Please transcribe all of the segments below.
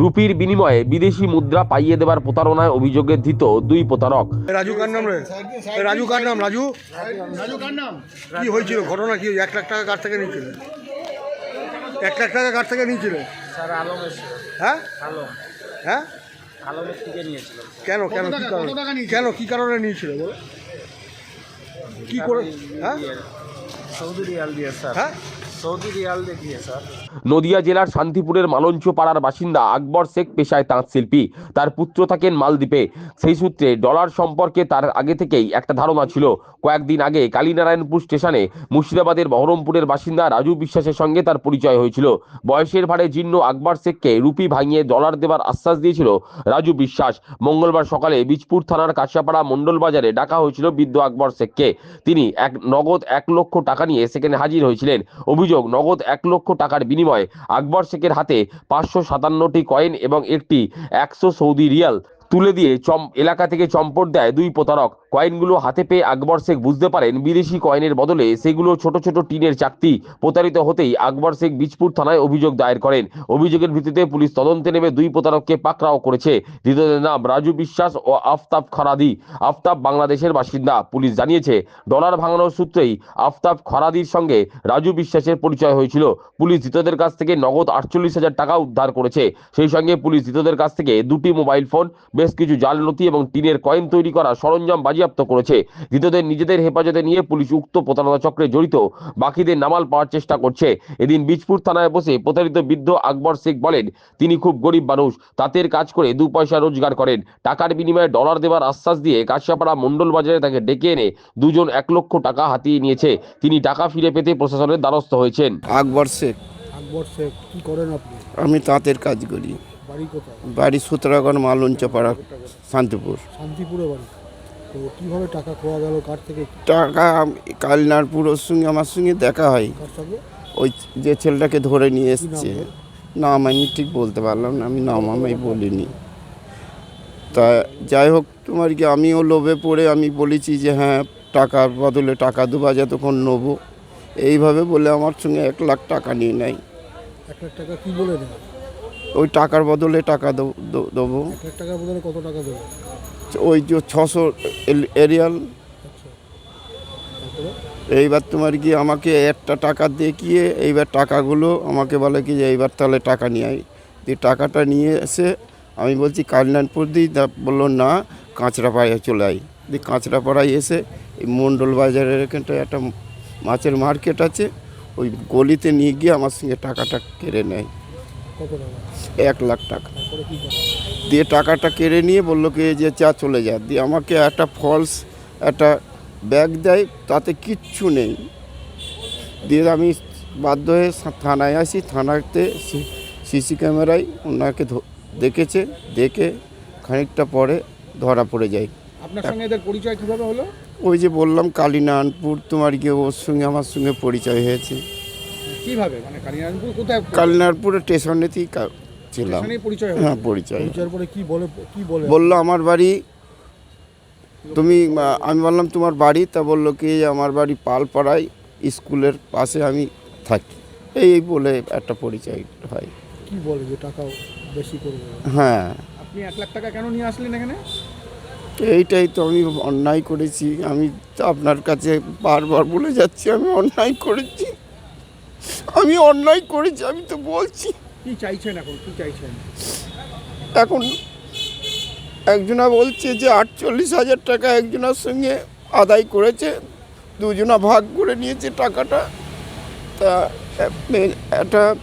রুপির বিনিময়ে বিদেশি মুদ্রা পাইয়ে দেবার প্রতারণায় অভিযোগে ধৃত দুই প্রতারক। রাজু কার নাম রাজু কার নাম? রাজু? রাজু কার নাম? কি হয়েছিল? ঘটনা কি এক লাখ টাকা কার থেকে নিয়েছিল? এক লাখ টাকা কার থেকে নিয়েছিল? হ্যাঁ? আলম। হ্যাঁ? আলমের থেকে নিয়েছিলাম কেন কেন কি কারণে? কেন কি কারণে নিয়েছিল বলো? কি করে হ্যাঁ? দিয়ে স্যার। হ্যাঁ? নদিয়া জেলার শান্তিপুরের মালঞ্চ পাড়ার বাসিন্দা আকবর শেখ পেশায় তাঁত শিল্পী। তার পুত্র থাকেন মালদ্বীপে। সেই সূত্রে ডলার সম্পর্কে তার আগে থেকেই একটা ধারণা ছিল। কয়েকদিন আগে কালীনারায়ণপুর স্টেশনে মুর্শিদাবাদের বহরমপুরের বাসিন্দা রাজু বিশ্বাসের সঙ্গে তার পরিচয় হয়েছিল। বয়সের ভারে জীর্ণ আকবর শেখকে রুপি ভাঙিয়ে ডলার দেবার আশ্বাস দিয়েছিল রাজু বিশ্বাস। মঙ্গলবার সকালে বীজপুর থানার কাছিয়াপাড়া মণ্ডল বাজারে ডাকা হয়েছিল বৃদ্ধ আকবর শেখকে। তিনি এক নগদ এক লক্ষ টাকা নিয়ে সেখানে হাজির হয়েছিলেন। অভিযোগ নগদ এক লক্ষ টাকার বিনিময়ে আকবর শেখের হাতে পাঁচশো সাতান্নটি কয়েন এবং একটি একশো সৌদি রিয়াল তুলে দিয়ে চম এলাকা থেকে চম্পট দেয় দুই প্রতারক। কয়েনগুলো হাতে পেয়ে আকবর শেখ বুঝতে পারেন বিদেশি কয়েনের বদলে সেগুলো ছোট ছোট টিনের চাকতি। প্রতারিত হতেই আকবর শেখ বীজপুর থানায় অভিযোগ দায়ের করেন। অভিযোগের ভিত্তিতে পুলিশ তদন্তে নেমে দুই প্রতারককে পাকড়াও করেছে। ধৃতদের নাম রাজু বিশ্বাস ও আফতাব খরাদি। আফতাব বাংলাদেশের বাসিন্দা। পুলিশ জানিয়েছে, ডলার ভাঙানোর সূত্রেই আফতাব খরাদির সঙ্গে রাজু বিশ্বাসের পরিচয় হয়েছিল। পুলিশ ধৃতদের কাছ থেকে নগদ আটচল্লিশ হাজার টাকা উদ্ধার করেছে। সেই সঙ্গে পুলিশ ধৃতদের কাছ থেকে দুটি মোবাইল ফোন, বেশ কিছু জাল নথি এবং টিনের কয়েন তৈরি করা সরঞ্জাম বাজেয়াপ্ত করেছে। ধৃতদের নিজেদের হেফাজতে নিয়ে পুলিশ উক্ত প্রতারণা চক্রে জড়িত। বাকিদের নামাল পাওয়ার চেষ্টা করছে। এদিন বীজপুর থানায় বসে প্রতারিত বৃদ্ধ আকবর শেখ বলেন তিনি খুব গরিব মানুষ। তাঁতের কাজ করে দু পয়সা রোজগার করেন। টাকার বিনিময়ে ডলার দেওয়ার আশ্বাস দিয়ে কাশিয়াপাড়া মণ্ডল বাজারে তাকে ডেকে এনে দুজন এক লক্ষ টাকা হাতিয়ে নিয়েছে। তিনি টাকা ফিরে পেতে প্রশাসনের দ্বারস্থ হয়েছেন। আকবর শেখ। আকবর শেখ কি করেন আপনি? আমি তাঁতের কাজ করি। বাড়ি কোথায়? বাড়ি সুতরাগড় মালঞ্চপাড়া শান্তিপুর। শান্তিপুরে বাড়ি। তো কীভাবে টাকা খোয়া গেল? কার থেকে? টাকা ওর সঙ্গে আমার সঙ্গে দেখা হয়। কার সঙ্গে? ওই যে ছেলেটাকে ধরে নিয়ে এসছে। নাম আমি ঠিক বলতে পারলাম না আমি নাম আমি বলিনি। তা যাই হোক তোমার কি আমিও লোভে পড়ে আমি বলেছি যে হ্যাঁ টাকার বদলে টাকা দেবো যতক্ষণ নেব। এইভাবে বলে আমার সঙ্গে এক লাখ টাকা নিয়ে নেয়। এক লাখ টাকা কি বলে দেয়? ওই টাকার বদলে টাকা দেবো দেবো। টাকার বদলে কত টাকা দেবে? ওই যে ছশো এরিয়াল। আচ্ছা। এইবার তোমার কি আমাকে একটা টাকা দেখিয়ে এইবার টাকাগুলো আমাকে বলে কি যে এইবার তাহলে টাকা নিয়ে আয়। দিয়ে টাকাটা নিয়ে এসে আমি বলছি কালিনানপুর দিই তা বলল না কাঁচরাপাড়ায় চলে আই দিয়ে কাঁচরাপাড়ায় এসে এই মণ্ডল বাজারের এখানটায় একটা মাছের মার্কেট আছে ওই গলিতে নিয়ে গিয়ে আমার সঙ্গে টাকাটা কেড়ে নেয়। এক লাখ টাকা। দিয়ে টাকাটা কেড়ে নিয়ে বলল কি যে চা চলে যা। দিয়ে আমাকে একটা ফলস একটা ব্যাগ দেয় তাতে কিচ্ছু নেই। দিয়ে আমি বাধ্য হয়ে থানায় আসি। থানাতে সিসি ক্যামেরায় ওনাকে দেখেছে। দেখে খানিকটা পরে ধরা পড়ে যায়। আপনার সঙ্গে এদের পরিচয় কীভাবে হলো? ওই যে বললাম কালীনারায়ণপুর তোমার গিয়ে ওর সঙ্গে আমার সঙ্গে পরিচয় হয়েছে। কীভাবে? মানে কালিনারায়ণপুর কোথায় কালীনারায়ণপুরের স্টেশনেতেই ছিলাম। পরিচয় হ্যাঁ পরিচয় পরিচয়ের পরে কি বলে কি বলে? বলল আমার বাড়ি তুমি আমি বললাম তোমার বাড়ি? তা বলল কি আমার বাড়ি পালপাড়ায় স্কুলের পাশে আমি থাকি। এই এই বলে একটা পরিচয় হয়। কি বলে যে টাকা বেশি করবে হ্যাঁ। আপনি এক লাখ টাকা কেন নিয়ে আসলেন এখানে? এইটাই তো আমি অন্যায় করেছি। আমি আপনার কাছে বারবার বলে যাচ্ছি আমি অন্যায় করেছি। আমি অন্যায় করেছি আমি তো বলছি। কি চাইছেন এখন? কি চাইছেন? এখন একজনা বলছে যে আটচল্লিশ হাজার টাকা একজনের সঙ্গে আদায় করেছে দুজনা ভাগ করে নিয়েছে টাকাটা। তা একটা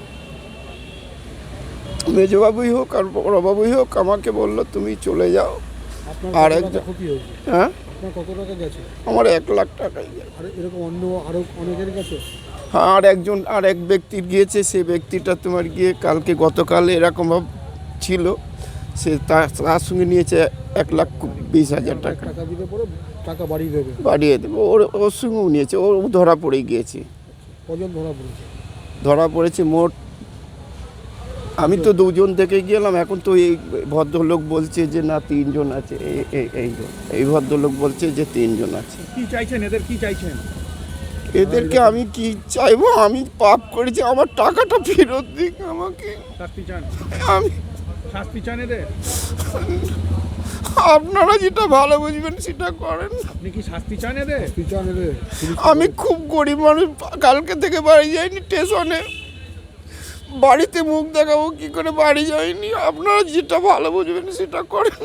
মেজবাবুই হোক আর বড়বাবুই হোক আমাকে বলল তুমি চলে যাও। আর একজন- হ্যাঁ? কত টাকা গেছে? আমার এক লাখ টাকাই। আর এরকম অন্য আরও অনেকের কাছে আর একজন আর এক ব্যক্তির গিয়েছে সে ব্যক্তিটা তোমার গিয়ে কালকে গতকাল এরকম ভাব ছিল সে তার সঙ্গে নিয়েছে এক লাখ বিশ হাজার টাকা। টাকা বাড়িয়ে দেবে। বাড়িয়ে দেবো। ওর ওর সঙ্গেও নিয়েছে ও ধরা পড়ে গিয়েছে। কজন ধরা পড়েছে? ধরা পড়েছে মোট আমি তো দুজন থেকে গেলাম এখন তো এই ভদ্রলোক বলছে যে না তিনজন আছে এই- এই ভদ্রলোক বলছে যে তিনজন আছে। কি চাইছেন এদের? কি চাইছেন? এদেরকে আমি কি চাইব? আমি পাপ করেছি আমার টাকাটা ফেরত দিক আমাকে। আমি শাস্তি চান এদের? আপনারা যেটা ভালো বুঝবেন সেটা করেন। আপনি কি শাস্তি চান এদের। আমি খুব গরিব মানুষ কালকে থেকে বাড়ি যাইনি স্টেশনে। বাড়িতে মুখ দেখাবো কি করে বাড়ি যাইনি? আপনারা যেটা ভালো বুঝবেন সেটা করেন।